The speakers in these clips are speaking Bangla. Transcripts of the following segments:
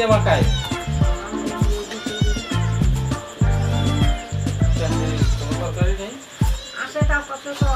কাই তোমার তরকারি নেই আসে তার কত তো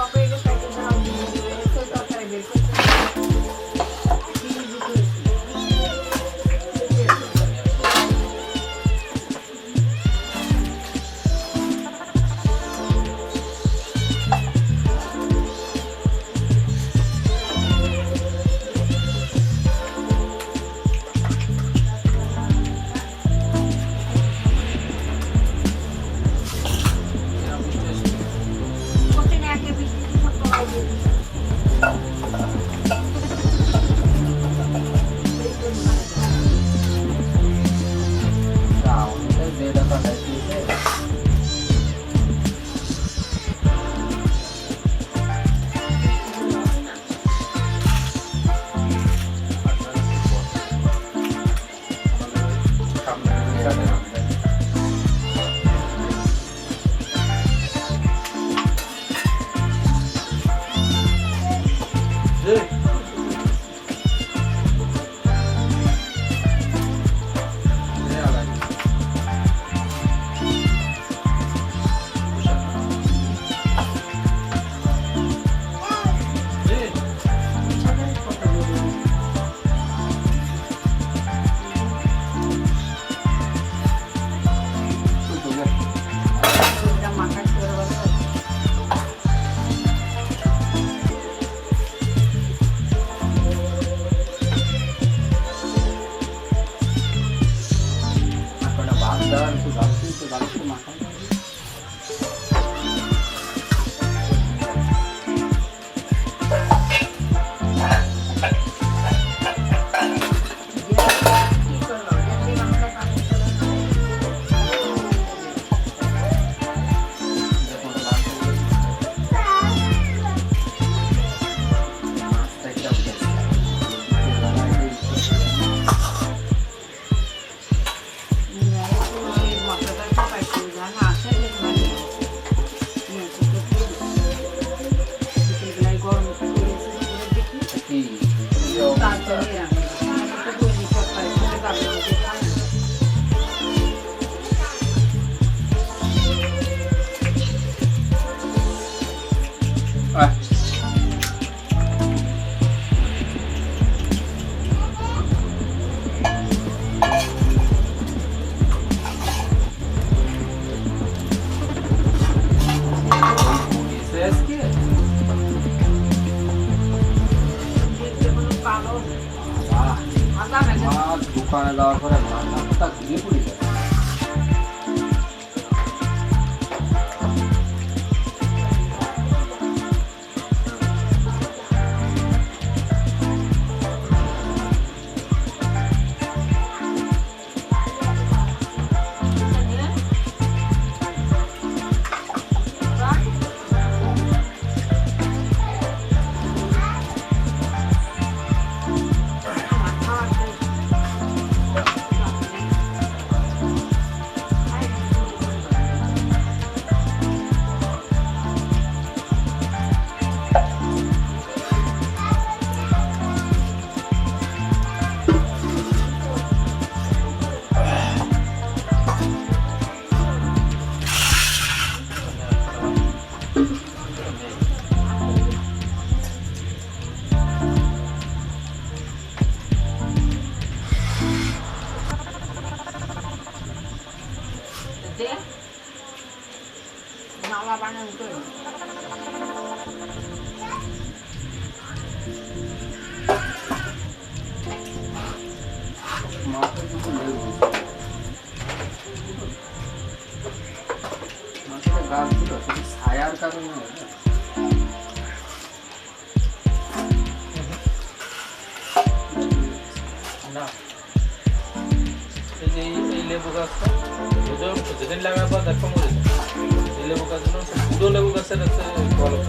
माता जी को ले मतलब गाज दिलं पण सायार कारण नाही লেবু গাছটা যেদিন লাগাবার দেখো মরে যায় এই লেবু গাছগুলো দুটো লেবু গাছের একটা গল্প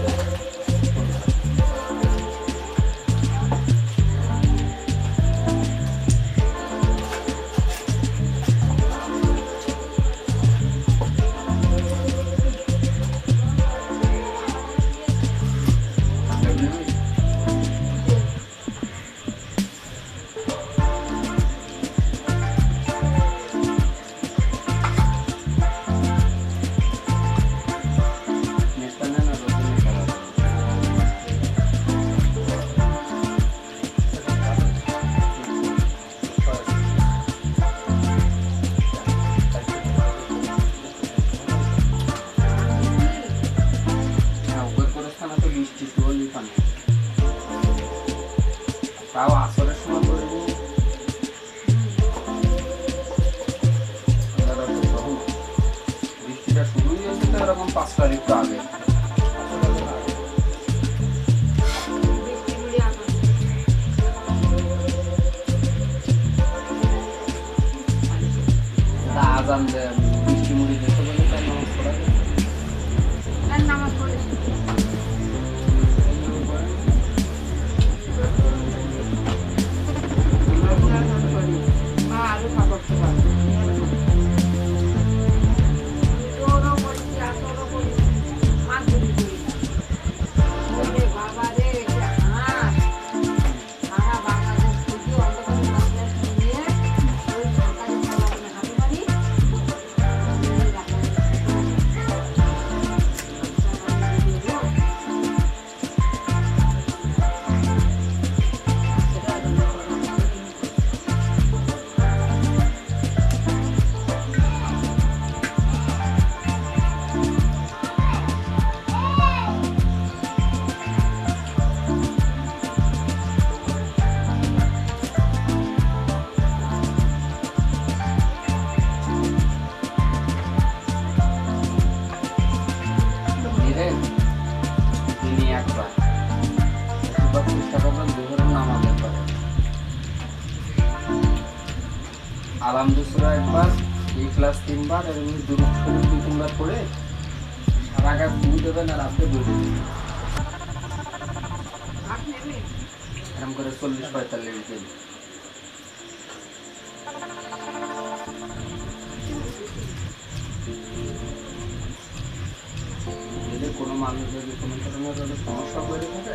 on the দুই ক্লাস তিনবার আর এমনি দু শুরু দুই তিনবার করে সারা গাছ দুই দেবেন আর আপনি বসে এরকম করে চল্লিশ পঁয়তাল্লিশ দিন। যদি কোনো মানুষ যদি কোনো ধরনের কোনো সমস্যা করে থাকে,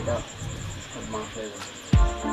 এটা সব মাফ হয়ে যাবে।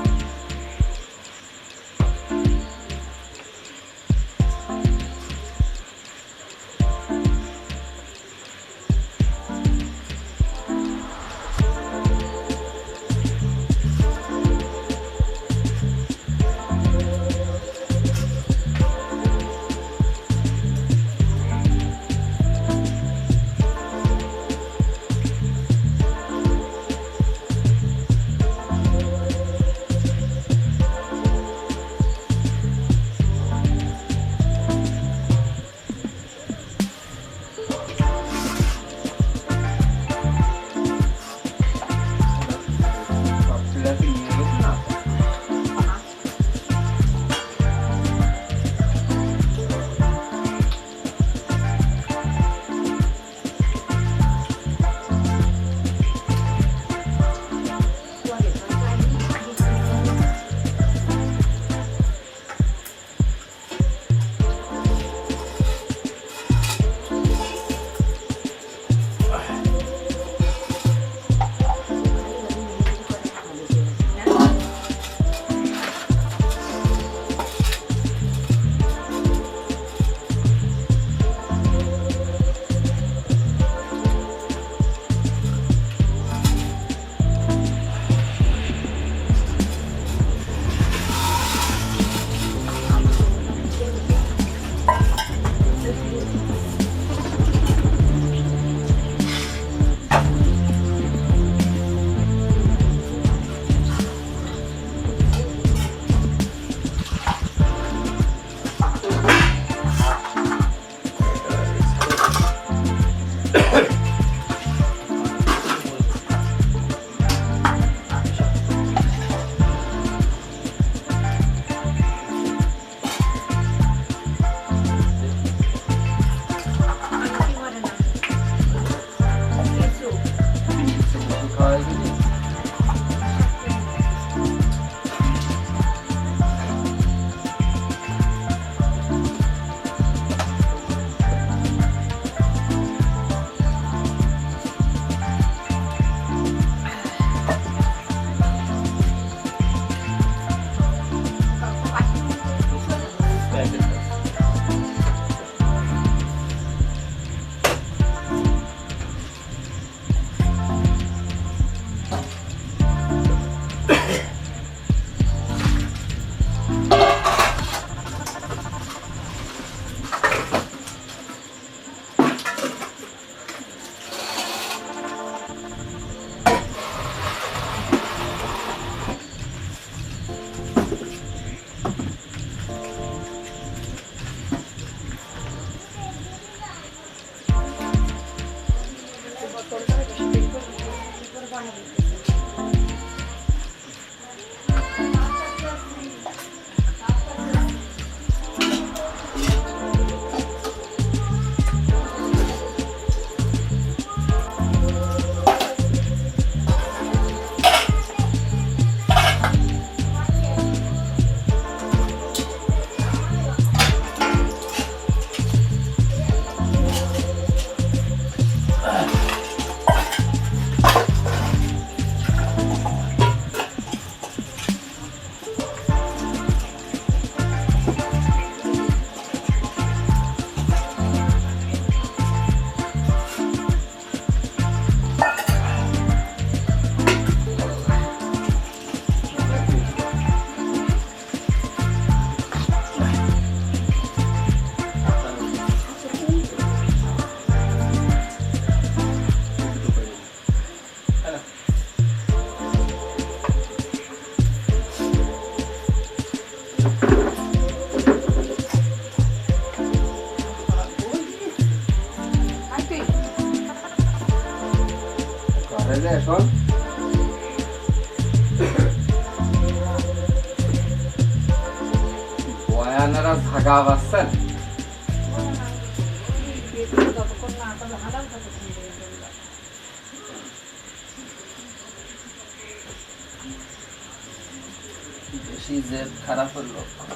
নিজের খারাপের লক্ষণ?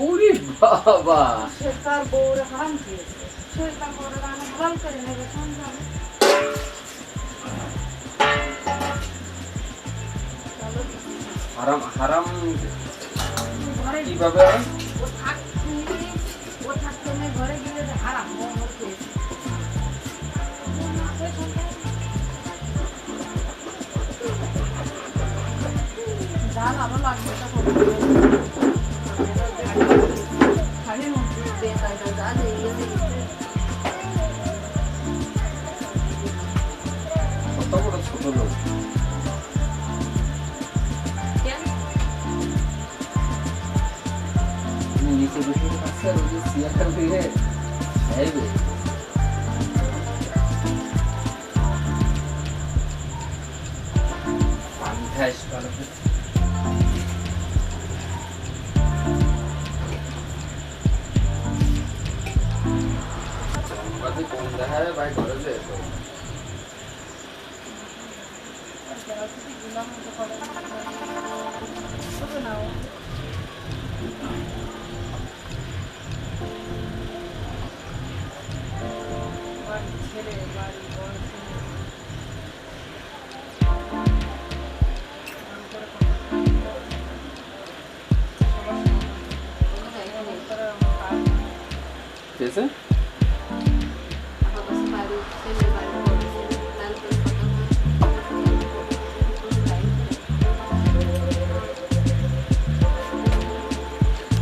ওরে বাবা! সেটার বউর হারাম দিয়েছে সেটার বউর হারাম করে নেবে সন্ধান হারাম হারাম কীভাবে ও থাকতে ও থাকতে ঘরে গেলে হারাম। Nisso do Rio Marcelo disse, ia também, é, velho. ছেলে বাড়ি